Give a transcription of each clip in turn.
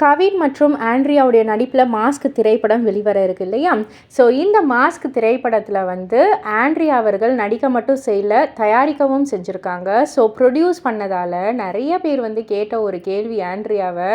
கவின் மற்றும் ஆண்ட்ரியாவுடைய நடிப்பில் மாஸ்க் திரைப்படம் வெளிவர இருக்கு இல்லையா? ஸோ இந்த மாஸ்க் திரைப்படத்தில் வந்து ஆண்ட்ரியா அவர்கள் நடிக்க மட்டும் செய்யல தயாரிக்கவும் செஞ்சுருக்காங்க. ஸோ ப்ரொடியூஸ் பண்ணதால் நிறைய பேர் வந்து கேட்ட ஒரு கேள்வி ஆண்ட்ரியாவை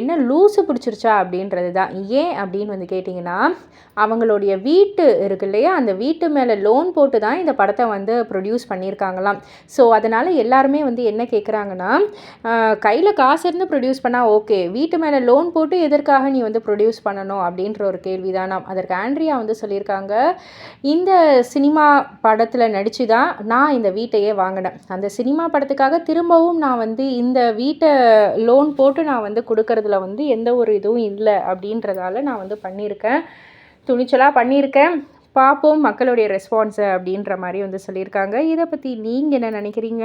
என்ன லூஸு பிடிச்சிருச்சா? அப்படின்றது தான் ஏன் அப்படின்னு வந்து கேட்டிங்கன்னா அவங்களுடைய வீட்டு இருக்கு இல்லையா? அந்த வீட்டு மேலே லோன் போட்டு தான் இந்த படத்தை வந்து ப்ரொடியூஸ் பண்ணியிருக்காங்களாம். ஸோ அதனால் எல்லாருமே வந்து என்ன கேட்குறாங்கன்னா கையில் காசு இருந்து ப்ரொடியூஸ் பண்ணால் ஓகே வீட்டு மேலே லோன் போட்டு எதற்காக நீ வந்து ப்ரொடியூஸ் பண்ணணும் அப்படின்ற ஒரு கேள்வி தான் அதற்கு ஆண்ட்ரியா வந்து சொல்லியிருக்காங்க. இந்த சினிமா படத்தில் நடித்து தான் நான் இந்த வீட்டையே வாங்கினேன். அந்த சினிமா படத்துக்காக திரும்பவும் நான் வந்து இந்த வீட்டை லோன் போட்டு நான் வந்து கொடுக்கறதுல வந்து எந்த ஒரு இதுவும் இல்லை அப்படின்றதால நான் வந்து பண்ணியிருக்கேன். துணிச்சலாக பண்ணியிருக்கேன். பார்ப்போம் மக்களுடைய ரெஸ்பான்ஸை அப்படின்ற மாதிரி வந்து சொல்லியிருக்காங்க. இதை பற்றி நீங்கள் என்ன நினைக்கிறீங்க?